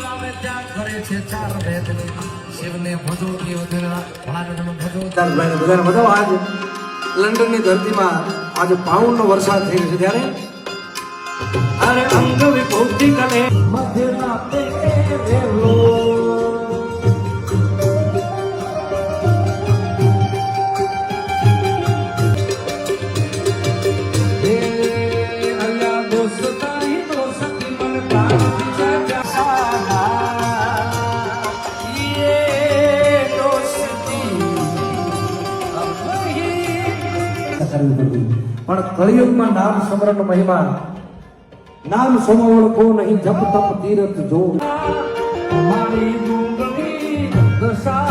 અમારે ત્યાં કરે છે ચાર વેદની. શિવને ધરતીમાં આજે પાઉન્ડનો વરસાદ થઈ રહ્યો છે ત્યારે. અરે અંગ વિભૂતિ કલે ચેષ્ટા કરવી પડતી પણ કળિયુગમાં નામ સ્મરણ મહિમા, નામ સમો કો નહીં જપ તપ તીરથ જો મારી ડુંગળી દશા